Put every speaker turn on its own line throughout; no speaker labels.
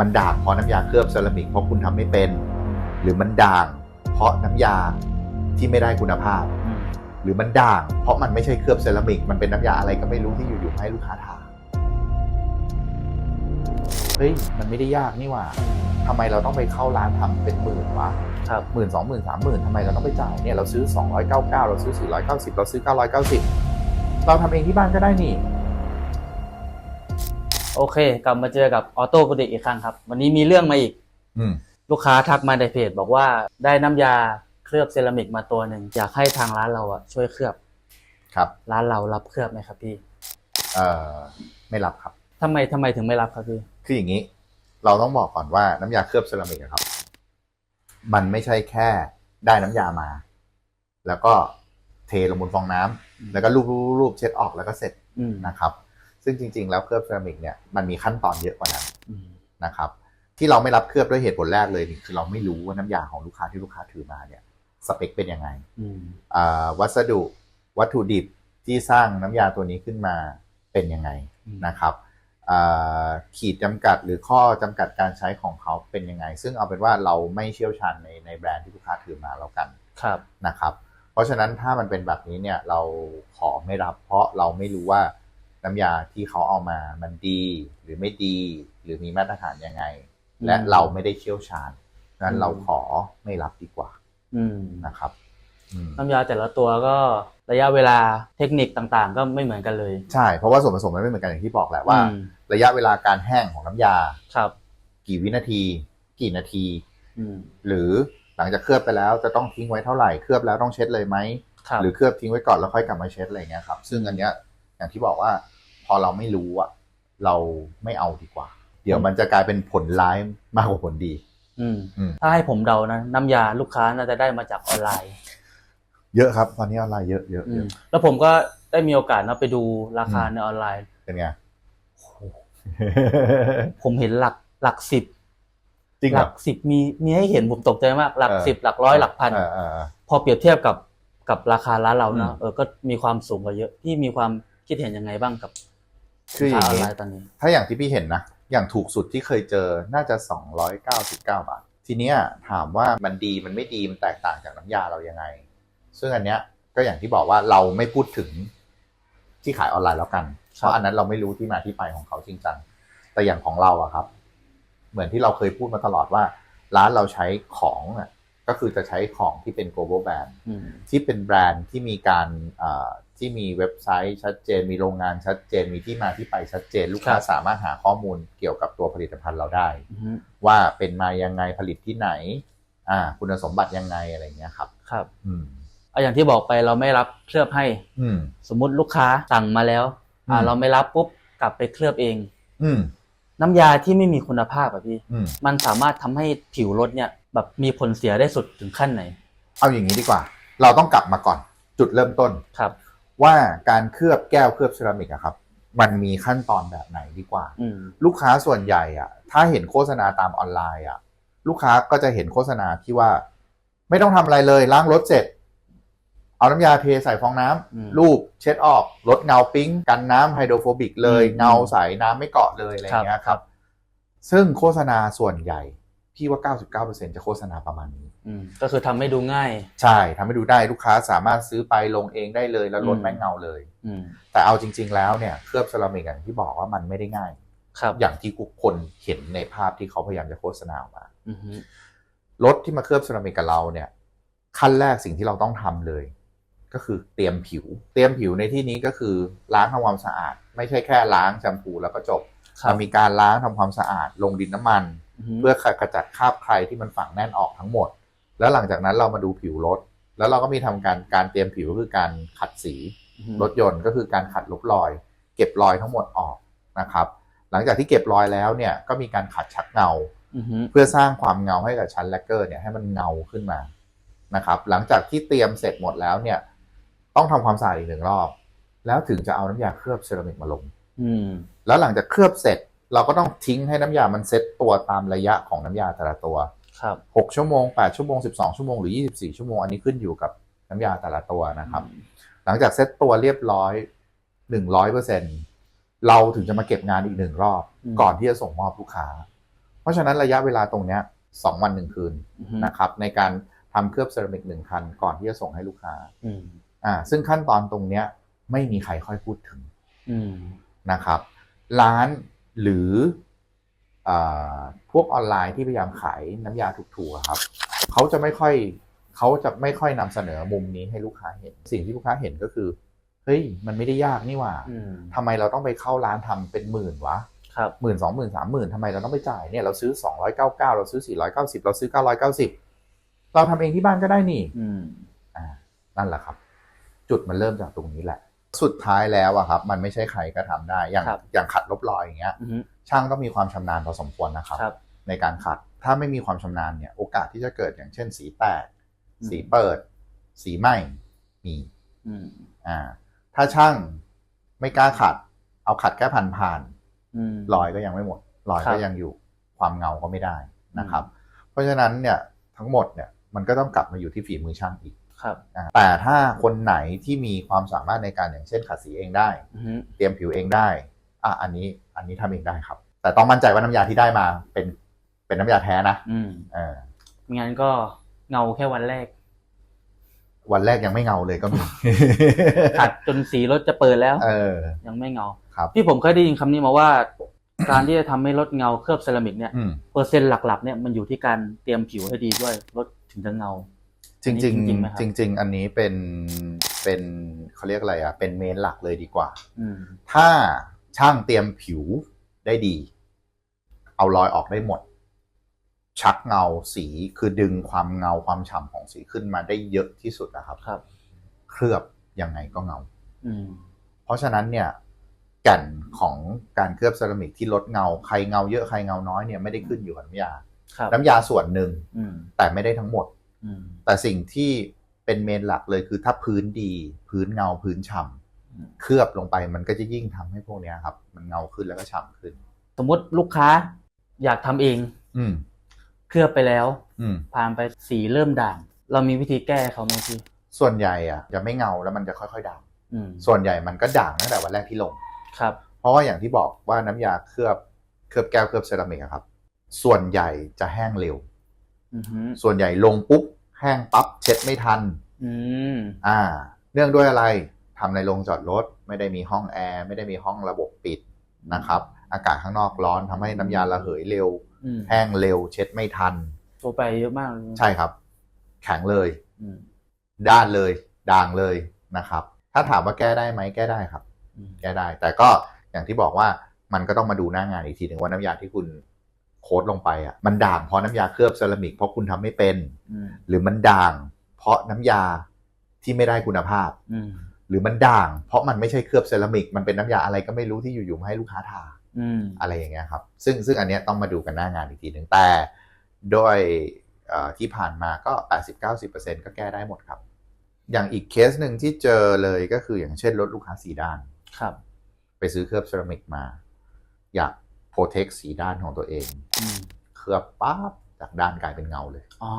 มันด่างเพราะน้ำยาเคลือบเซรามิกเพราะคุณทำไม่เป็น หรือมันด่าง เพราะน้ำยาที่ไม่ได้คุณภาพ
อืม
หรือมันด่าง เพราะมันไม่ใช่เคลือบเซรามิก มันเป็นน้ำยาอะไรก็ไม่รู้ที่อยู่ๆให้ลูกค้าทาเฮ้ยมันไม่ได้ยากนี่หว่าทำไมเราต้องไปเข้าร้านทำเป็นหมื่นวะ
ครับ
หมื่นสองหมื่นสามหมื่นทำไมเราต้องไปจ่ายเนี่ยเราซื้อ 299 เราซื้อ 490 เราซื้อ 990 เราทำเองที่บ้านก็ได้นี่
โอเค กลับมาเจอกับออโต้โปรเจกต์อีกครั้งครับ วันนี้มีเรื่องมาอีก
อืม
ลูกค้าทักมาในเพจบอกว่าได้น้ำยาเคลือบเซรามิกมาตัวหนึ่งอยากให้ทางร้านเราอะช่วยเคลือบ
ครับ
ร้านเรารับเคลือบไหมครับพี่
เอ่อไม่รับครับ
ทำไมทำไมถึงไม่รับครับพี่
คืออย่างนี้ เราต้องบอกก่อนว่าน้ำยาเคลือบเซรามิกอะครับ มันไม่ใช่แค่ได้น้ำยามา แล้วก็เทลงบนฟองน้ำแล้วก็ลูบๆรูปๆเช็ดออกแล้วก็เสร็จ
อืม
นะครับ ซึ่งจริง ๆ แล้วเคลือบเซรามิกเนี่ยมันมีขั้นตอนเยอะกว่านั้น
อืม
นะครับ ที่เราไม่รับเคลือบด้วยเหตุผลแรกเลยนี่คือเราไม่รู้ว่าน้ำยาของลูกค้าที่ลูกค้าถือมาเนี่ยสเปคเป็นยังไง
อืม
อ่าวัสดุวัตถุดิบที่สร้างน้ำยาตัวนี้ขึ้นมาเป็นยังไงนะครับอ่าขีดจำกัดหรือข้อจำกัดการใช้ของเขาเป็นยังไง ซึ่งเอาเป็นว่าเราไม่เชี่ยวชาญในในแบรนด์ที่ลูกค้าถือมาแล้วกัน
ครับ
นะครับ เพราะฉะนั้นถ้ามันเป็นแบบนี้เนี่ยเราขอไม่รับ เพราะเราไม่รู้ว่า น้ำยาที่เขาเอามามันดีหรือไม่ดีหรือมีมาตรฐานยังไง และ
อืม
เราไม่ได้เชี่ยวชาญนั้น
อืม
เราขอไม่รับดีกว่า
อืม
นะครับอืม
น้ำยาแต่ละตัวก็ระยะเวลาเทคนิคต่างๆ ก็ไม่เหมือนกันเลย
ใช่เพราะว่าส่วนผสมมันไม่เหมือนกันอย่างที่บอกแหละว่า
อืม
ระยะเวลาการแห้งของน้ำยา
ครับ
กี่วินาที กี่นาที
อืม
หรือหลังจากเคลือบไปแล้วจะต้องทิ้งไว้เท่าไหร่เคลือบแล้วต้องเช็ดเลยไหม
ครับ
หรือเคลือบทิ้งไว้ก่อนแล้วค่อยกลับมาเช็ดอะไรอย่างเงี้ยครับซึ่งอันเนี้ย อย่างที่บอกว่า พอเราไม่รู้อะเราไม่เอาดีกว่า เดี๋ยวมันจะกลายเป็นผลร้ายมากกว่าผลดี
อืม
อืม
ถ้าให้ผมเดานะน้ำยาลูกค้าน่าจะได้มาจากออนไลน์
เยอะครับ ตอนนี้ออนไลน์เยอะเยอะ
อื
เย
ม
อะ
แล้วผมก็ได้มีโอกาสนะไปดูราคา
อืม
ในออนไลน์
เป็นไง
ผมเห็นหลักหลักสิบ
จริง
ห
เหร
ลั
อก
สิบมีมีให้เห็นผมตกใจมาก หลัก
เออ
สิบหลักร้อยหลักพัน
เออเออเออ
พอเปรียบเทียบกับกับราคาร้านเรานะ
อืม
เออก็มีความสูงกว่าเยอะพี่มีความ คิดเห็นยังไงบ้างกับ
คืออย่าง
ออน
นี้
ไลน์ตอนนี้
ถ้าอย่างที่พี่เห็นนะ อย่างถูกสุดที่เคยเจอน่าจะ 299 บาท ทีเนี้ยถามว่ามันดีมันไม่ดีมันแตกต่างจากน้ำยาเรายังไง ซึ่งอันเนี้ยก็อย่างที่บอกว่าเราไม่พูดถึงที่ขายออนไลน์แล้วกัน เพราะอันนั้นเราไม่รู้ที่มาที่ไปของเขาจริงจังแต่อย่างของเราอะครับ เหมือนที่เราเคยพูดมาตลอดว่า ร้านเราใช้ของอะก็คือจะใช้ของที่เป็น global brand
อืม
ที่เป็นแบรนด์ที่มีการเอ่อ ที่มีเว็บไซต์ชัดเจน มีโรงงานชัดเจน มีที่มาที่ไปชัดเจน ลูกค้า
ครับ
สามารถหาข้อมูลเกี่ยวกับตัวผลิตภัณฑ์เราได้
อือฮึ
ว่าเป็นมายังไงผลิตที่ไหน อ่า คุณสมบัติยังไงอะไรเงี้ยครับ
ครับ
อืม
เอาอย่างที่บอกไปเราไม่รับเคลือบให้
อืม
สมมุติลูกค้าสั่งมาแล้ว อ่า
อืม
เราไม่รับปุ๊บกลับไปเคลือบเอง
อืม
น้ำยาที่ไม่มีคุณภาพอะพี่
อืม
มันสามารถทำให้ผิวรถเนี่ยแบบมีผลเสียได้สุดถึงขั้นไหน
เอาอย่างนี้ดีกว่า เราต้องกลับมาก่อน จุดเริ่มต้น
ครับ
ว่าการเคลือบแก้วเคลือบเซรามิกอะครับ มันมีขั้นตอนแบบไหนดีกว่า
อืม
ลูกค้าส่วนใหญ่อะถ้าเห็นโฆษณาตามออนไลน์อะลูกค้าก็จะเห็นโฆษณาที่ว่า ไม่ต้องทำอะไรเลยล้างรถเสร็จ เอาน้ำยาเทใส่ฟองน้ำ
อืม
ลูบเช็ดออกลดเงาปิ้ง กันน้ำไฮโดรโฟบิกเลย
อืม
เงาใสน้ำไม่เกาะเลยอะไรอย่างเงี้ย
ค
ค
รั
รับบซึ่งโฆษณาส่วนใหญ่ พี่ว่า 99%จะโฆษณาประมาณนี้
อืมก็คือทำให้ดูง่าย
ใช่ทำให้ดูได้ลูกค้าสามารถซื้อไปลงเองได้เลย แล้วลด
อืม
แม่งเงาเลย
อืม
แต่เอาจริง ๆ แล้วเนี่ยเคลือบเซรามิกอย่างที่บอกว่ามันไม่ได้ง่าย
ครับ
อย่างที่ทุกคนเห็นในภาพที่เขาพยายามจะโฆษณาออกมา
อือฮึ
รถที่มาเคลือบเซรามิกกับเราเนี่ย ขั้นแรกสิ่งที่เราต้องทำเลย ก็คือเตรียมผิว เตรียมผิวในที่นี้ก็คือล้างทำความสะอาด ไม่ใช่แค่ล้างแชมพูแล้วก็จบ
ครั
มั
บ
นมีการล้างทำความสะอาด ลงดินน้ำมัน
อือฮึ
เพื่อขจัดคราบใครที่มันฝังแน่นออกทั้งหมด แล้วหลังจากนั้นเรามาดูผิวรถ แล้วเราก็มีทำการการเตรียมผิวก็คือการขัดสี
อือฮึ
รถยนต์ก็คือการขัดลบรอย เก็บรอยทั้งหมดออกนะครับ หลังจากที่เก็บรอยแล้วเนี่ยก็มีการขัดชักเงา
อือฮึ
เพื่อสร้างความเงาให้กับชั้นแลกเกอร์เนี่ยให้มันเงาขึ้นมานะครับ หลังจากที่เตรียมเสร็จหมดแล้วเนี่ย ต้องทำความสะอาดอีกหนึ่งรอบ แล้วถึงจะเอาน้ำยาเคลือบเซรามิกมาลง
อืม
แล้วหลังจากเคลือบเสร็จ เราก็ต้องทิ้งให้น้ำยามันเซ็ตตัวตามระยะของน้ำยาแต่ละตัว
ครับ
6ชั่วโมง8ชั่วโมง12ชั่วโมงหรือ24ชั่วโมง อันนี้ขึ้นอยู่กับน้ำยาแต่ละตัวนะครับ หลังจากเซ็ตตัวเรียบร้อย100%เราถึงจะมาเก็บงานอีกหนึ่งรอบ
อืม
ก่อนที่จะส่งมอบลูกค้า เพราะราะฉะนั้นระยะเวลาตรงเนี้ยสองวันหนึ่งคืน
อือฮึ
นะครับ ในการทำเคลือบเซรามิกหนึ่งคันก่อนที่จะส่งให้ลูกค้า
อืม
อ่า ซึ่งขั้นตอนตรงเนี้ยไม่มีใครค่อยพูดถึง
อืม
นะครับ ร้าน หรืออาพวกออนไลน์ที่พยายามขายน้ำยาถูกๆอะครับเขาจะไม่ค่อยเขาจะไม่ค่อยนำเสนอมุมนี้ให้ลูกค้าเห็น สิ่งที่ลูกค้าเห็นก็คือเฮ้ยมันไม่ได้ยากนี่หว่า
อืม
ทำไมเราต้องไปเข้าร้านทำเป็นหมื่นวะ
ครับ
หมื่นสองหมื่นสามหมื่นทำไมเราต้องไปจ่ายเนี่ยเราซื้อสองร้อยเก้าเก้าเราซื้อสี่ร้อยเก้าสิบเราซื้อเก้าร้อยเก้าสิบเราทำเองที่บ้านก็ได้นี่
อืม
อ่านั่นแหละครับ จุดมันเริ่มจากตรงนี้แหละ สุดท้ายแล้วอะครับ มันไม่ใช่ใครก็ทำได้ อย่าง
ครับ
อย่างขัดลบรอยอย่างเงี้ย
อือฮึ
ช่างต้องมีความชำนาญพอสมควรนะครับ
ครับ
ในการขัดถ้าไม่มีความชำนาญเนี่ย โอกาสที่จะเกิดอย่างเช่น สีแตก
อืม
สีเปิด สีไหม้มี
อืม
อ่า ถ้าช่างไม่กล้าขัด เอาขัดแค่ผ่านผ่านๆ
อืม
รอยก็ยังไม่หมดรอย
ครั
ก็
บ
ยังอยู่ความเงาก็ไม่ได้นะครับ เพราะฉะนั้นเนี่ยทั้งหมดเนี่ยมันก็ต้องกลับมาอยู่ที่ฝีมือช่างอีก
ครับ
อะแต่ถ้าคนไหนที่มีความสามารถในการอย่างเช่นขัดสีเองได้
อือฮึ
เตรียมผิวเองได้ อะอันนี้อันนี้ทำเองได้ครับ แต่ต้องมั่นใจว่าน้ำยาที่ได้มาเป็นเป็นน้ำยาแท้นะ
อืม
เออ
งั้นก็เงาแค่วันแรก
วันแรกยังไม่เงาเลยก็มี
ขัดจนสีรถจะเปิดแล้ว
เออ
ยังไม่เงา
ครับ
ที่ผมเคยได้ยินคำนี้มาว่า การที่จะทำให้รถเงาเคลือบเซรามิกเนี่ย
อืม
เปอร์เซ็นต์หลักๆเนี่ยมันอยู่ที่การเตรียมผิวให้ดีด้วยรถถึงจะเงา
จริงจริง
จริงๆไหมครับ
จริง ๆ อันนี้เป็นเป็นเขาเรียกอะไรอะ เป็นเมนหลักเลยดีกว่า
อืม
ถ้าช่างเตรียมผิวได้ดี เอารอยออกได้หมด ชักเงาสีคือดึงความเงาความฉ่ำของสีขึ้นมาได้เยอะที่สุดนะครับ
ครับ
เคลือบยังไงก็เงา
อืม
เพราะฉะนั้นเนี่ยแก่นของการเคลือบเซรามิกที่ลดเงา ใครเงาเยอะใครเงาน้อยเนี่ยไม่ได้ขึ้นอยู่กับน้ำยา
ครับ
น้ำยาส่วนหนึ่ง
อืม
แต่ไม่ได้ทั้งหมด
อืม
แต่สิ่งที่เป็นเมนหลักเลยคือถ้าพื้นดี พื้นเงาพื้นฉ่
อืมำ
เคลือบลงไปมันก็จะยิ่งทำให้พวกเนี้ยครับ มันเงาขึ้นแล้วก็ฉ่ำขึ้น
สมมติลูกค้าอยากทำเอง
อืม
เคลือบไปแล้ว
อืม
ผ่านไปสีเริ่มด่าง เรามีวิธีแก้ให้เขาไหมพี่
ส่วนใหญ่อะจะไม่เงาแล้วมันจะค่อยๆด่าง
อืม
ส่วนใหญ่มันก็ด่างตั้งแต่วันแรกที่ลง
ครับ
เพราะว่าอย่างที่บอกว่าน้ำยาเคลือบเคลือบแก้วเคลือบเซรามิกอะครับ ส่วนใหญ่จะแห้งเร็ว
อือฮึ
ส่วนใหญ่ลงปุ๊บ แห้งปั๊บเช็ดไม่ทัน
อืม
อ่า เนื่องด้วยอะไรทำในโรงจอดรถ ไม่ได้มีห้องแอร์ไม่ได้มีห้องระบบปิดนะครับ อากาศข้างนอกร้อนทำให้น้ำยาระเหยเร็ว
อืม
แห้งเร็ว เช็ดไม่ทัน
โทรไปเยอะมากเลย
ใช่ครับ แข็งเลย
อืม
ด้านเลย ด่างเลยนะครับ ถ้าถามว่าแก้ได้ไหมแก้ได้ครับ
อืม
แก้ได้ แต่ก็อย่างที่บอกว่ามันก็ต้องมาดูหน้างานอีกทีหนึ่งว่าน้ำยาที่คุณโค้ดลงไปอะมันด่างเพราะน้ำยาเคลือบเซรามิกเพราะคุณทำไม่เป็น
อืม
หรือมันด่าง เพราะน้ำยาที่ไม่ได้คุณภาพ
อืม
หรือมันด่าง เพราะมันไม่ใช่เคลือบเซรามิกมันเป็นน้ำยาอะไรก็ไม่รู้ที่อยู่ๆมาให้ลูกค้าทา
อืม
อะไรอย่างเงี้ยครับ ซึ่งซึ่งอันเนี้ยต้องมาดูกันหน้างานอีกทีหนึ่งแต่โดยเอ่อที่ผ่านมาก็ 80-90%ก็แก้ได้หมดครับ อย่างอีกเคสหนึ่งที่เจอเลยก็คืออย่างเช่นรถลูกค้าสีด้าน
ครับ
ไปซื้อเคลือบเซรามิกมา อยากโปร เทคสีด้านของตัวเอง
อืม
เคลือบปั๊บจากด้านกลายเป็นเงาเลย
อ๋อ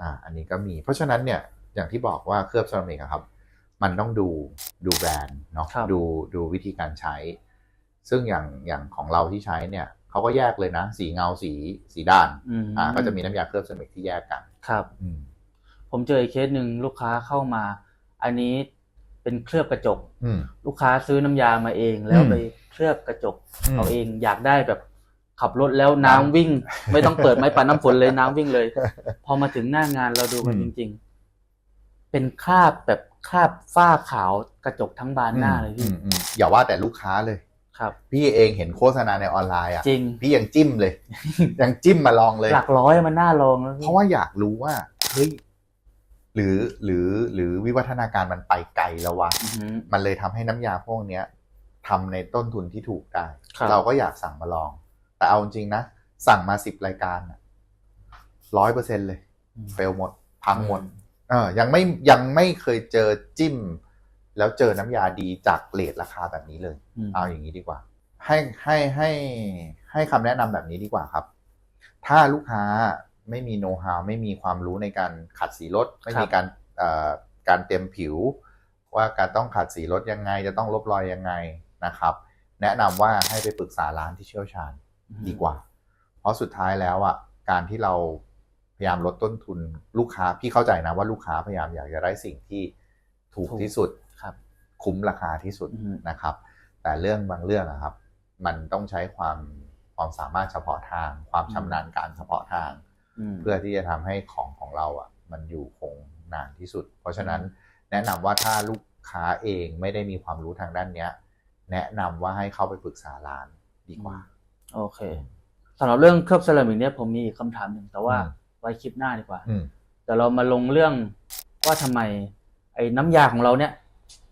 อ่าอันนี้ก็มี เพราะฉะนั้นเนี่ยอย่างที่บอกว่าเคลือบเซรามิกอะครับ มันต้องดูดูแบรนด์เนาะ
ครับ
ดูดูวิธีการใช้ ซึ่งอย่างอย่างของเราที่ใช้เนี่ยเขาก็แยกเลยนะ สีเงาสีสีด้าน
อืม
อ่าก็จะมีน้ำยาเคลือบเซรามิกที่แยกกัน
ครับ
อืม
ผมเจออีกเคสหนึ่งลูกค้าเข้ามา อันนี้ เป็นเคลือบกระจก
อืม
ลูกค้าซื้อน้ำยามาเอง แล้ว
อืม
ไปเคลือบกระจก
อืม
เอาเองอยากได้แบบขับรถแล้วน้ำวิ่ง ไม่ต้องเปิดไม้ปัดน้ำฝนเลยน้ำวิ่งเลย พอมาถึงหน้างานเราดูกัน
อื
จ
ม
ริง ๆ เป็นคราบแบบคราบฝ้าขาวกระจกทั้งบานหน้าเลย
อื
พี่
มอืมอย่าว่าแต่ลูกค้าเลย
ครับ
พี่เองเห็นโฆษณาในออนไลน์อะ
จริง
พี่ยังจิ้มเลย ยังจิ้มมาลองเลย
หลักร้อยมันน่าลองแล้วพี่
เพราะว่าอยากรู้ว่าเฮ้ย หรือหรือหรือวิวัฒนาการมันไปไกลแล้ววะ
อือหือ
มันเลยทำให้น้ำยาพวกเนี้ยทำในต้นทุนที่ถูกได้
ครับ
เราก็อยากสั่งมาลอง แต่เอาจริงๆนะ สั่งมาสิบรายการร้อยเปอร์เซ็นเลยเฟลหมด พังหมดเออยังไม่ยังไม่เคยเจอจิ้ม แล้วเจอน้ำยาดีจากเลทราคาแบบนี้เลย
อืม
เอาอย่างนี้ดีกว่า ให้ให้ให้ให้คำแนะนำแบบนี้ดีกว่าครับ ถ้าลูกค้า ไม่มีโน้ตฮาวไม่มีความรู้ในการขัดสีรถ ไม่มีการเอ่อการเตรียมผิว ว่าการต้องขัดสีรถยังไง จะต้องลบรอยยังไงนะครับ แนะนำว่าให้ไปปรึกษาร้านที่เชี่ยวชาญดีกว่า เพราะสุดท้ายแล้วอะการที่เราพยายามลดต้นทุนลูกค้าพี่เข้าใจนะว่าลูกค้าพยายามอยากจะได้สิ่งที่ถูก
ถูก
ที่สุด
ครับ
คุ้มราคาที่สุด
อืม
นะครับ แต่เรื่องบางเรื่องนะครับ มันต้องใช้ความความสามารถเฉพาะทาง ความชำนาญการเฉพาะทาง
อืม
เพื่อที่จะทำให้ของของเราอะ มันอยู่คงนานที่สุด เพราะฉะนั้นแนะนำว่าถ้าลูกค้าเองไม่ได้มีความรู้ทางด้านเนี้ย แนะนำว่าให้เข้าไปปรึกษาร้านดีกว่า
โอเคสำหรับเรื่องเคลือบเซรามิกเนี่ยผมมีอีกคำถามหนึ่งแต่ว่า
อืม
ไว้คลิปหน้าดีกว่า
อืม
แต่เรามาลงเรื่องว่าทำไม ไอ้น้ำยาของเราเนี่ย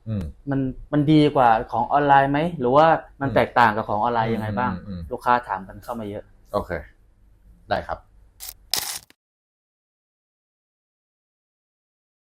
อืม
มันมันดีกว่าของออนไลน์ไหมหรือว่ามัน
อืม
แตกต่างกับของออนไลน์ยังไงบ้าง
อืมอืม
ลูกค้าถามกันเข้ามาเยอะ
โอเค ได้ครับ